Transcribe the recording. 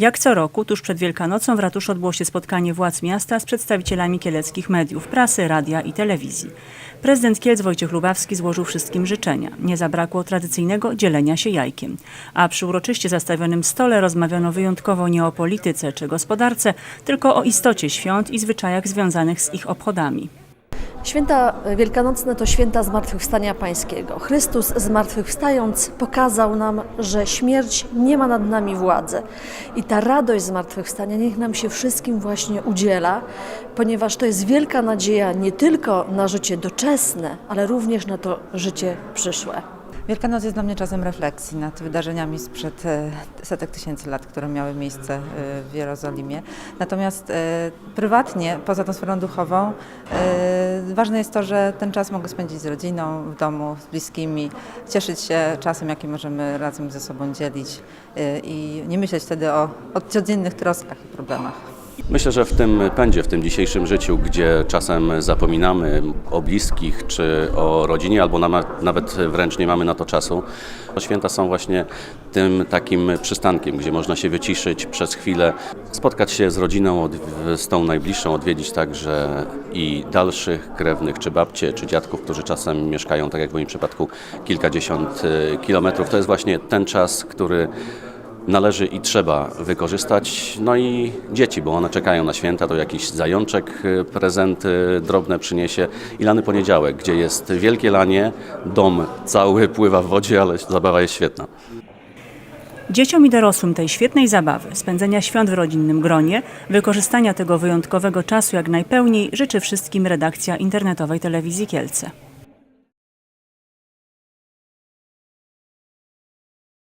Jak co roku, tuż przed Wielkanocą w ratuszu odbyło się spotkanie władz miasta z przedstawicielami kieleckich mediów, prasy, radia i telewizji. Prezydent Kielc Wojciech Lubawski złożył wszystkim życzenia. Nie zabrakło tradycyjnego dzielenia się jajkiem. A przy uroczyście zastawionym stole rozmawiano wyjątkowo nie o polityce czy gospodarce, tylko o istocie świąt i zwyczajach związanych z ich obchodami. Święta wielkanocne to święta zmartwychwstania Pańskiego. Chrystus zmartwychwstając pokazał nam, że śmierć nie ma nad nami władzy. I ta radość zmartwychwstania niech nam się wszystkim właśnie udziela, ponieważ to jest wielka nadzieja nie tylko na życie doczesne, ale również na to życie przyszłe. Wielkanoc jest dla mnie czasem refleksji nad wydarzeniami sprzed e, setek tysięcy lat, które miały miejsce e, w Jerozolimie. Natomiast e, prywatnie, poza tą sferą duchową, ważne jest to, że ten czas mogę spędzić z rodziną, w domu, z bliskimi, cieszyć się czasem, jaki możemy razem ze sobą dzielić i nie myśleć wtedy o, o codziennych troskach i problemach. Myślę, że w tym pędzie, w tym dzisiejszym życiu, gdzie czasem zapominamy o bliskich czy o rodzinie, albo nawet wręcz nie mamy na to czasu, święta są właśnie tym takim przystankiem, gdzie można się wyciszyć przez chwilę, spotkać się z rodziną, od, z tą najbliższą, odwiedzić także i dalszych krewnych, czy babcie, czy dziadków, którzy czasem mieszkają, tak jak w moim przypadku, kilkadziesiąt e, kilometrów. To jest właśnie ten czas, który należy i trzeba wykorzystać. No i dzieci, bo one czekają na święta, to jakiś zajączek y, prezenty drobne przyniesie. I lany poniedziałek, gdzie jest wielkie lanie, dom cały pływa w wodzie, ale zabawa jest świetna. Dzieciom i dorosłym tej świetnej zabawy, spędzenia świąt w rodzinnym gronie, wykorzystania tego wyjątkowego czasu jak najpełniej życzy wszystkim redakcja internetowej telewizji Kielce.